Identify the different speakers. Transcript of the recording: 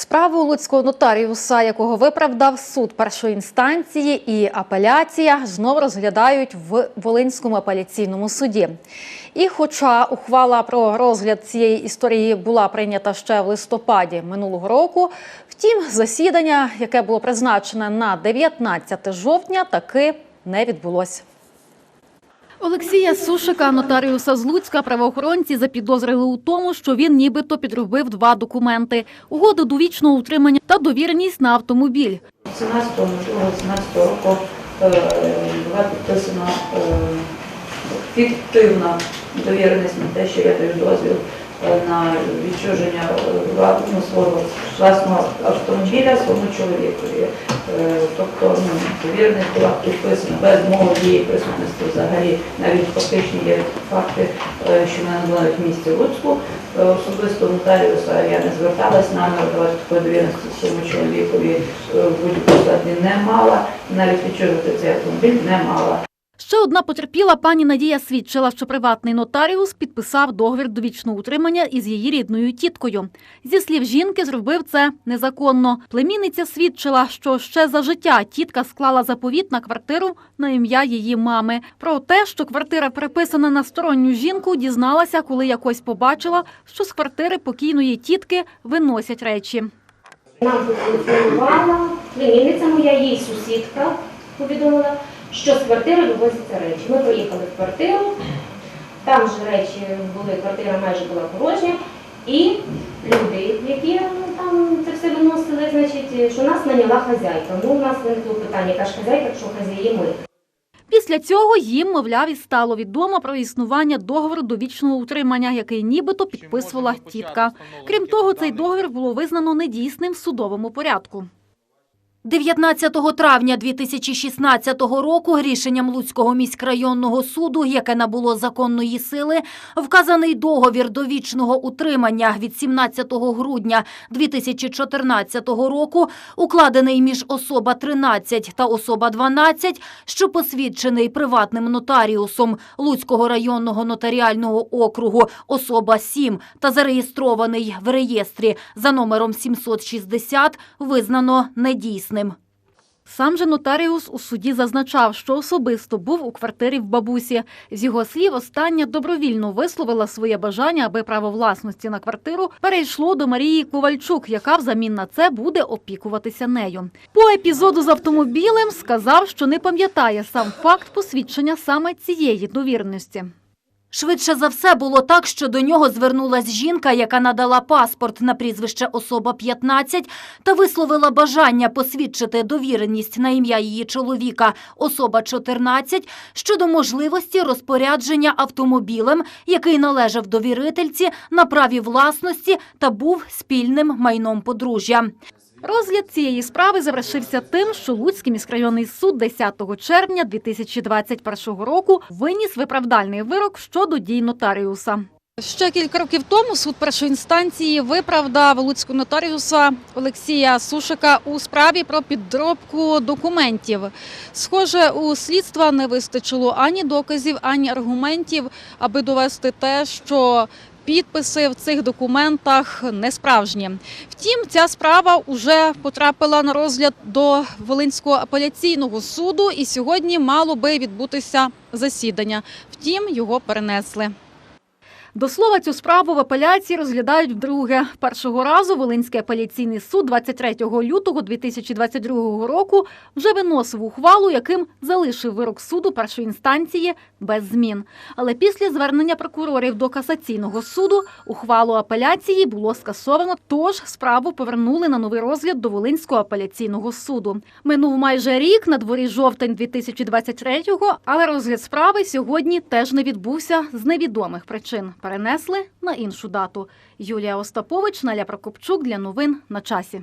Speaker 1: Справу луцького нотаріуса, якого виправдав суд першої інстанції і апеляція, знову розглядають в Волинському апеляційному суді. І хоча ухвала про розгляд цієї історії була прийнята ще в листопаді минулого року, втім, засідання, яке було призначене на 19 жовтня, таки не відбулось. Олексія Сушика, нотаріуса з Луцька, правоохоронці запідозрили у тому, що він нібито підробив два документи: угоду довічного утримання та довіреність на автомобіль.
Speaker 2: 17-18 року е, була підписана е, фіктивна довіреність на те, що я даю дозвіл на відчуження е, свого власного автомобіля своєму чоловікові. Е, Тобто ну, була підписана без мого її присутності взагалі. Навіть фактичні є факти, е, що мене були в місті Луцьку. Особисто нотаріуса я не зверталась, намір давати такої довіреності своєму чоловікові в будь-якому не мала, навіть відчужувати цей автомобіль не мала.
Speaker 1: Ще одна потерпіла пані Надія свідчила, що приватний нотаріус підписав договір довічного утримання із її рідною тіткою. Зі слів жінки, зробив це незаконно. Племінниця свідчила, що ще за життя тітка склала заповіт на квартиру на ім'я її мами. Про те, що квартира приписана на сторонню жінку, дізналася, коли якось побачила, що з квартири покійної тітки виносять речі.
Speaker 3: Нам зателефонувала племінниця моя, їй сусідка повідомила, що з квартири вивозяться речі. Ми поїхали в квартиру, там же речі були, квартира майже була порожня, і люди, які ну, там це все виносили, значить, що нас наняла хазяйка. Ну, у нас виникло питання, яка ж хазяйка, що хазяї ми.
Speaker 1: Після цього їм, мовляв, і стало відомо про існування договору довічного утримання, який нібито підписувала тітка. Крім того, цей договір було визнано недійсним в судовому порядку. 19 травня 2016 року рішенням Луцького міськрайонного суду, яке набуло законної сили, вказаний договір довічного утримання від 17 грудня 2014 року, укладений між особа 13 та особа 12, що посвідчений приватним нотаріусом Луцького районного нотаріального округу особа 7 та зареєстрований в реєстрі за номером 760, визнано недійсним. Сам же нотаріус у суді зазначав, що особисто був у квартирі в бабусі. З його слів, остання добровільно висловила своє бажання, аби право власності на квартиру перейшло до Марії Ковальчук, яка взамін на це буде опікуватися нею. По епізоду з автомобілем сказав, що не пам'ятає сам факт посвідчення саме цієї довірності. Швидше за все було так, що до нього звернулась жінка, яка надала паспорт на прізвище особа 15 та висловила бажання посвідчити довіреність на ім'я її чоловіка особа 14 щодо можливості розпорядження автомобілем, який належав довірительці на праві власності та був спільним майном подружжя. Розгляд цієї справи завершився тим, що Луцький міськрайонний суд 10 червня 2021 року виніс виправдальний вирок щодо дій нотаріуса. Ще кілька років тому суд першої інстанції виправдав луцького нотаріуса Олексія Сушика у справі про підробку документів. Схоже, у слідства не вистачило ані доказів, ані аргументів, аби довести те, що підписи в цих документах не справжні. Втім, ця справа вже потрапила на розгляд до Волинського апеляційного суду, і сьогодні мало би відбутися засідання. Втім, його перенесли. До слова, цю справу в апеляції розглядають вдруге. Першого разу Волинський апеляційний суд 23 лютого 2022 року вже виносив ухвалу, яким залишив вирок суду першої інстанції без змін. Але після звернення прокурорів до касаційного суду ухвалу апеляції було скасовано, тож справу повернули на новий розгляд до Волинського апеляційного суду. Минув майже рік, на дворі жовтень 2023-го, але розгляд справи сьогодні теж не відбувся з невідомих причин. Перенесли на іншу дату. Юлія Остапович, Наля Прокопчук для новин на часі.